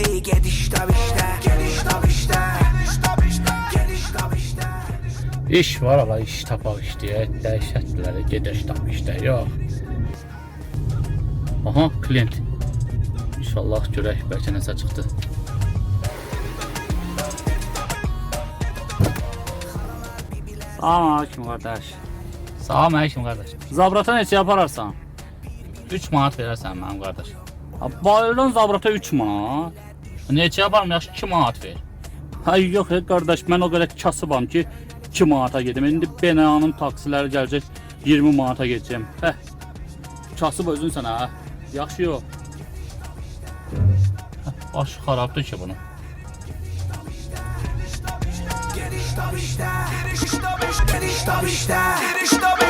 indi gediş tabi işte Gediş tabi işte Gediş tabi işte Gediş tabi işte İş var ala iş tapaq işləyə, dəhşətləri gediş tap işdə yox. Aha, klient. İnşallah görək bəlkə nəsə çıxdı. Salam aleyküm qardaş. Salam aleyküm qardaş. Zabrata neçə yapararsan? 3 manat verərsən mənim qardaş. Bayırdan zabrata 3 manat. Neçə yaparım yaxşı 2 manat ver. Hay yox qardaş, mən o qədər kasıbam ki 2 manata gedim. İndi binanın taksiləri gələcək 20 manata gedəcəm. Hə. Kasıb özün sən ha. Yaxşı yox. Hə, Baş xarabdır ki bunun. Gediş tabi işte Gediş tabi işte Gediş tabi işte